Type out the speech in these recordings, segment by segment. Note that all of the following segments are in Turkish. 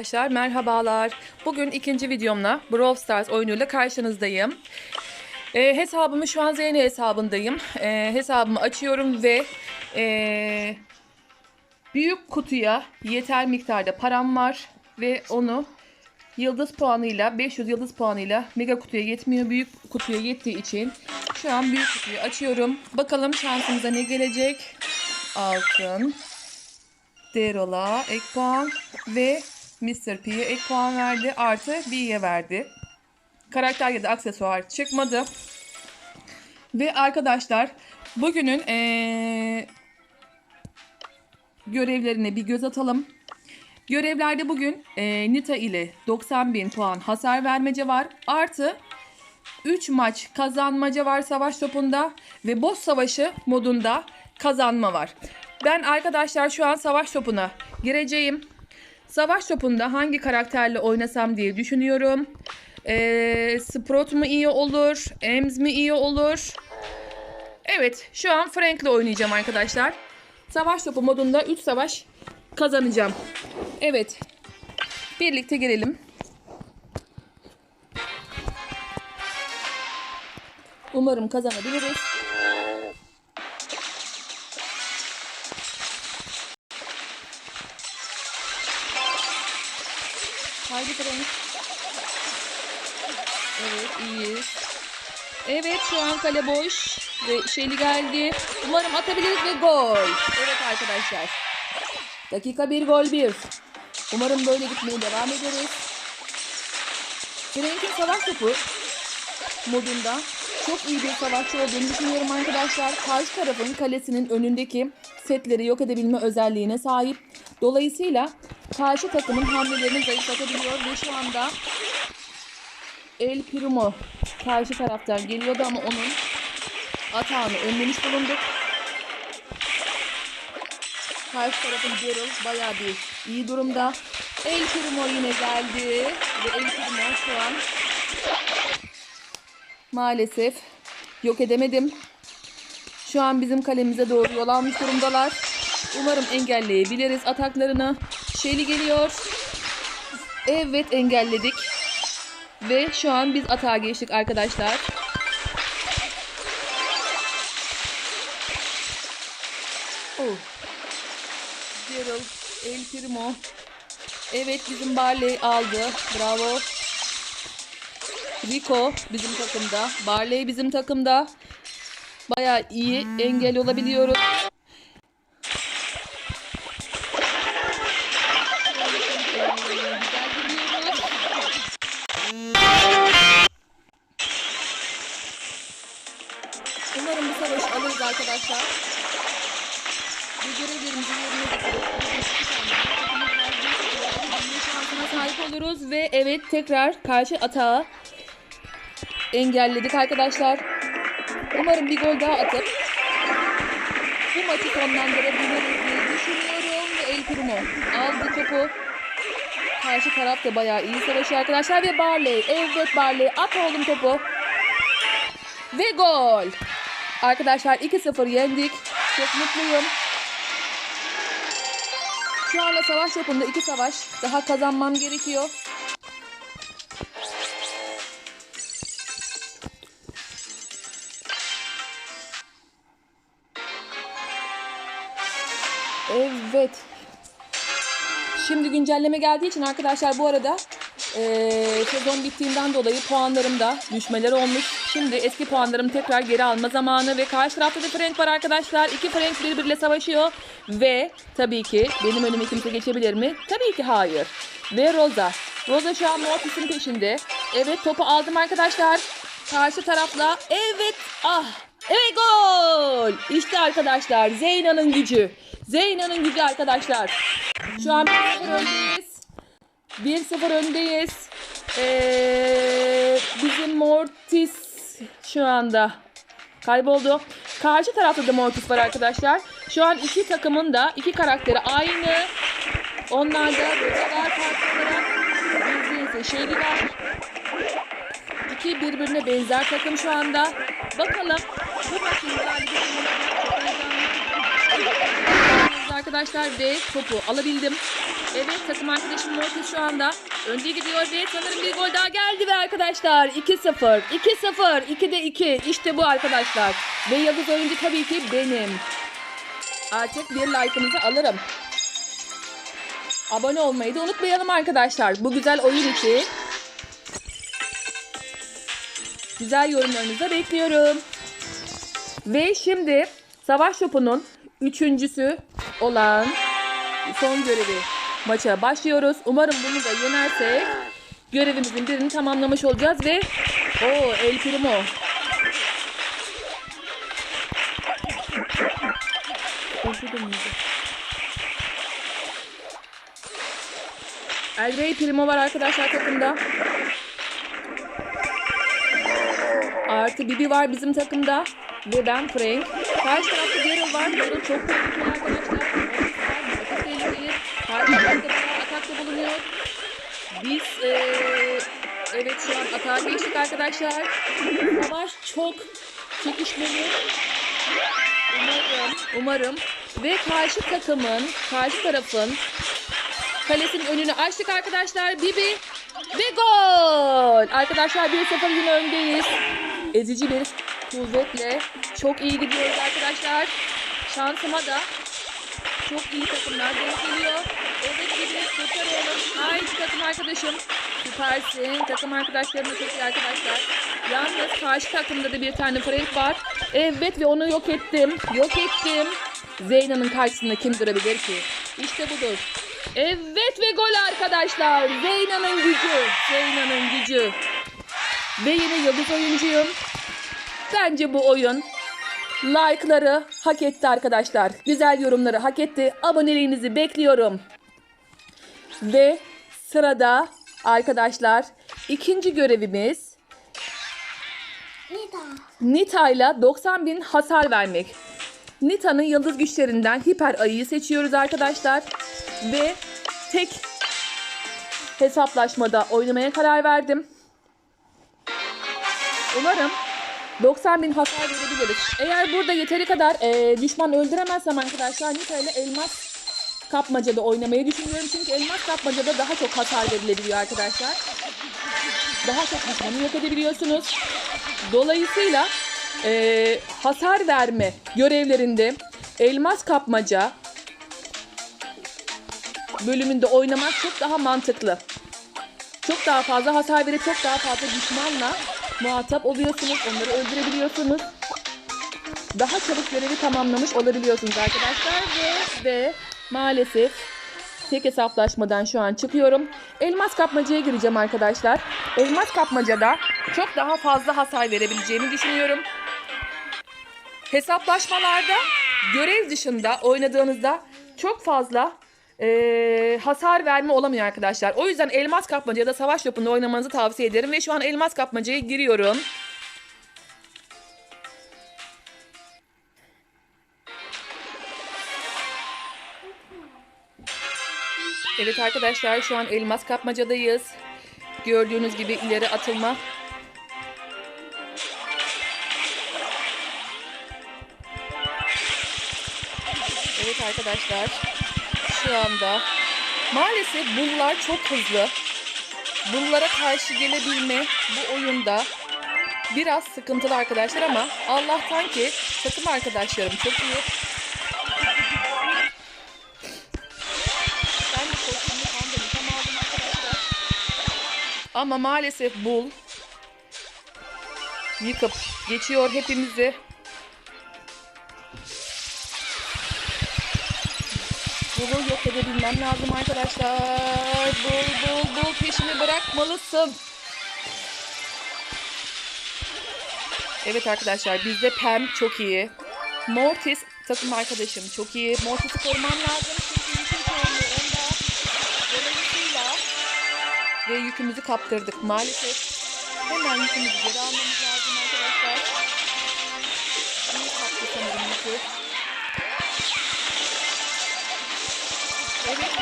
Arkadaşlar merhabalar. Bugün ikinci videomla Brawl Stars oyunuyla karşınızdayım. Ee, hesabımı şu an Zeyne hesabındayım. Ee, hesabımı açıyorum ve ee, büyük kutuya yeter miktarda param var ve onu yıldız puanıyla 500 yıldız puanıyla mega kutuya yetmiyor. Büyük kutuya yettiği için şu an büyük kutuyu açıyorum. Bakalım şansımıza ne gelecek? Altın. Daryl'a ek puan ve Mr. P'ye ek puan verdi. Artı B'ye verdi. Karakter ya da aksesuar çıkmadı. Ve arkadaşlar bugünün eee, görevlerine bir göz atalım. Görevlerde bugün eee, Nita ile 90.000 puan hasar vermece var. Artı 3 maç kazanmaca var savaş topunda ve boss savaşı modunda kazanma var. Ben arkadaşlar şu an savaş topuna gireceğim. Savaş topunda hangi karakterle oynasam diye düşünüyorum. Ee, Sprout mu iyi olur? Ems mi iyi olur? Evet şu an Frank'le oynayacağım arkadaşlar. Savaş topu modunda 3 savaş kazanacağım. Evet. Birlikte girelim. Umarım kazanabiliriz. Haydi Frank. Evet iyiyiz. Evet şu an kale boş. Ve Şeli geldi. Umarım atabiliriz ve gol. Evet arkadaşlar. Dakika bir gol bir. Umarım böyle gitmeye devam ederiz. Frank'in savaş topu modunda çok iyi bir savaşçı olduğunu düşünüyorum arkadaşlar. Karşı tarafın kalesinin önündeki setleri yok edebilme özelliğine sahip. Dolayısıyla karşı takımın hamlelerini zayıflatabiliyor ve şu anda El Primo karşı taraftan geliyordu ama onun atağını önlemiş bulunduk. Karşı tarafın Daryl bayağı bir iyi durumda. El Primo yine geldi ve El Primo şu an maalesef yok edemedim. Şu an bizim kalemize doğru yol almış durumdalar. Umarım engelleyebiliriz ataklarını. Şeli geliyor. Evet engelledik. Ve şu an biz atağa geçtik arkadaşlar. Oh. Daryl, El Primo. Evet bizim Barley aldı. Bravo. Rico bizim takımda. Barley bizim takımda. Baya iyi engel olabiliyoruz. Arkadaşlar. Bu görevlerimizi yerine şansına sahip oluruz ve evet tekrar karşı atağı engelledik arkadaşlar. Umarım bir gol daha atıp bu maçı sonlandırabiliriz diye düşünüyorum ve El Primo aldı topu. Karşı taraf da bayağı iyi savaşıyor arkadaşlar ve Barley. Evet Barley at oğlum topu. Ve gol. Arkadaşlar 2-0 yendik. Çok mutluyum. Şu anda savaş yapımında iki savaş daha kazanmam gerekiyor. Evet. Şimdi güncelleme geldiği için arkadaşlar bu arada eee, sezon bittiğinden dolayı puanlarımda düşmeler olmuş. Şimdi eski puanlarımı tekrar geri alma zamanı ve karşı tarafta da Frank var arkadaşlar. İki Frank birbiriyle savaşıyor ve tabii ki benim önüme kimse geçebilir mi? Tabii ki hayır. Ve Rosa. Rosa şu an Mortis'in peşinde. Evet topu aldım arkadaşlar. Karşı tarafla. Evet. Ah. Evet gol. İşte arkadaşlar Zeyna'nın gücü. Zeyna'nın gücü arkadaşlar. Şu an 1-0 öndeyiz. 1-0 öndeyiz. Ee, bizim Mortis şu anda kayboldu. Karşı tarafta da Mortis var arkadaşlar. Şu an iki takımın da iki karakteri aynı. Onlar da rotalar farklı olarak bizde ise şeyli var. İki birbirine benzer takım şu anda. Bakalım bu arkadaşlar ve topu alabildim. Evet takım arkadaşım Mortis şu anda önde gidiyor ve sanırım bir gol daha geldi ve arkadaşlar 2-0 2-0 2'de 2 işte bu arkadaşlar ve yıldız oyuncu tabii ki benim. Artık bir like'ınızı alırım. Abone olmayı da unutmayalım arkadaşlar. Bu güzel oyun için. Güzel yorumlarınızı bekliyorum. Ve şimdi savaş topunun üçüncüsü olan son görevi maça başlıyoruz. Umarım bunu da yenersek görevimizin birini tamamlamış olacağız ve o El Primo. El Rey Primo var arkadaşlar takımda. Artı Bibi var bizim takımda. Ve ben Frank. Karşı tarafta Daryl var. Daryl çok tehlikeli arkadaşlar. Çok tehlikeli. Karşı tarafta bayağı atakta bulunuyor. Biz eee, evet şu an atağa geçtik arkadaşlar. Savaş çok çekişmeli. Umarım, umarım. Ve karşı takımın, karşı tarafın kalesinin önünü açtık arkadaşlar. Bibi ve gol. Arkadaşlar 1-0 yine öndeyiz. Ezici bir kuvvetle çok iyi gidiyoruz arkadaşlar. Şansıma da çok iyi takımlar denk geliyor. Evet Bibi kurtarıyorum. Ay takım arkadaşım. Süpersin. Takım arkadaşlarım da çok iyi arkadaşlar. Yalnız karşı takımda da bir tane Frank var. Evet ve onu yok ettim. Yok ettim. Zeyna'nın karşısında kim durabilir ki? İşte budur. Evet ve gol arkadaşlar. Zeyna'nın gücü. Zeyna'nın gücü. Ve yine yıldız oyuncuyum. Bence bu oyun like'ları hak etti arkadaşlar. Güzel yorumları hak etti. Aboneliğinizi bekliyorum. Ve sırada arkadaşlar ikinci görevimiz Nida. Nita'yla 90 bin hasar vermek. Nita'nın yıldız güçlerinden hiper ayıyı seçiyoruz arkadaşlar. Ve tek hesaplaşmada oynamaya karar verdim. Umarım 90 bin hasar verebiliriz. Eğer burada yeteri kadar eee, düşman öldüremezsem arkadaşlar Nita ile elmas kapmacada oynamayı düşünüyorum. Çünkü elmas kapmacada daha çok hasar verilebiliyor arkadaşlar. Daha çok düşmanı yok edebiliyorsunuz. Dolayısıyla eee, hasar verme görevlerinde elmas kapmaca bölümünde oynamak çok daha mantıklı. Çok daha fazla hasar verip çok daha fazla düşmanla muhatap oluyorsunuz. Onları öldürebiliyorsunuz. Daha çabuk görevi tamamlamış olabiliyorsunuz arkadaşlar. Ve, ve maalesef tek hesaplaşmadan şu an çıkıyorum. Elmas kapmacaya gireceğim arkadaşlar. Elmas kapmacada çok daha fazla hasar verebileceğimi düşünüyorum. Hesaplaşmalarda görev dışında oynadığınızda çok fazla eee, hasar verme olamıyor arkadaşlar. O yüzden elmas kapmaca ya da savaş topunda oynamanızı tavsiye ederim. Ve şu an elmas kapmacaya giriyorum. Evet arkadaşlar şu an elmas kapmacadayız. Gördüğünüz gibi ileri atılma. Evet arkadaşlar şu anda maalesef bullar çok hızlı. Bullara karşı gelebilme bu oyunda biraz sıkıntılı arkadaşlar ama Allah'tan ki takım arkadaşlarım çok iyi. Ama maalesef bul yıkıp geçiyor hepimizi. Bulu yok edebilmem lazım arkadaşlar. Bul bul bul peşimi bırakmalısın. Evet arkadaşlar bizde Pam çok iyi. Mortis takım arkadaşım çok iyi. Mortis'i korumam lazım ve yükümüzü kaptırdık maalesef. Hemen yükümüzü geri almamız lazım arkadaşlar. İyi kaptı sanırım yükü. Evet.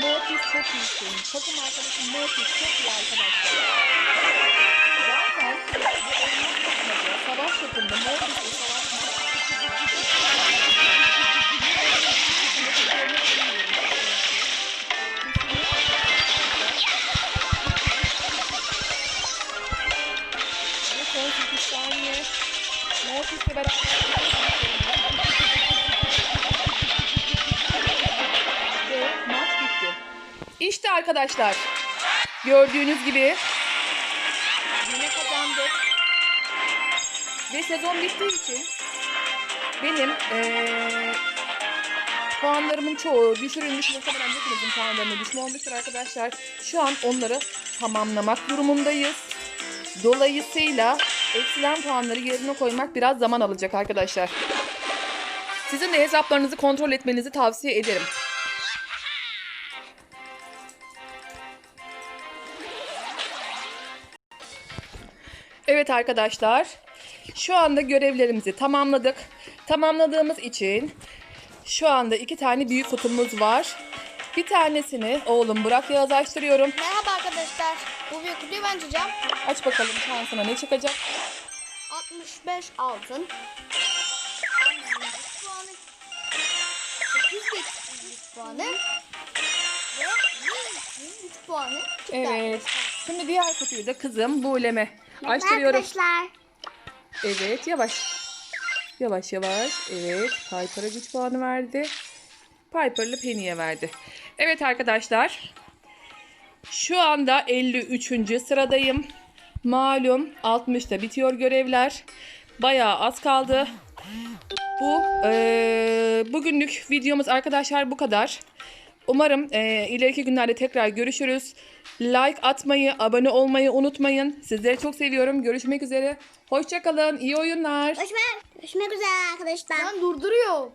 Mortis çok iyisin. Takım arkadaşım Mortis çok iyi arkadaşlar. Zaten bu elmas takımda savaş takımda Mortis beraber ve maç bitti. İşte arkadaşlar gördüğünüz gibi yine kazandık. Ve sezon bittiği için benim eee, puanlarımın çoğu düşürülmüş. Muhtemelen hepinizin puanlarına düşme olmuştur arkadaşlar. Şu an onları tamamlamak durumundayız. Dolayısıyla eksilen puanları yerine koymak biraz zaman alacak arkadaşlar. Sizin de hesaplarınızı kontrol etmenizi tavsiye ederim. Evet arkadaşlar. Şu anda görevlerimizi tamamladık. Tamamladığımız için şu anda iki tane büyük kutumuz var. Bir tanesini oğlum Burak Yağız. Merhaba arkadaşlar. Bu büyük kutuyu ben açacağım. Aç bakalım şansına ne çıkacak. 65 altın. 100 puanı. 800 puanı. Ve 103 puanı. çıktı. Evet. Şimdi diğer kutuyu da kızım Buğlem'e açtırıyorum. Arkadaşlar. Evet yavaş. Yavaş yavaş. Evet. Piper'a güç puanı verdi. Piper'lı Penny'e verdi. Evet arkadaşlar. Şu anda 53. sıradayım. Malum 60'ta bitiyor görevler. Bayağı az kaldı. Bu eee, bugünlük videomuz arkadaşlar bu kadar. Umarım eee, ileriki günlerde tekrar görüşürüz. Like atmayı, abone olmayı unutmayın. Sizleri çok seviyorum. Görüşmek üzere. Hoşçakalın. İyi oyunlar. Görüşmek, görüşmek üzere arkadaşlar. Ben durduruyor.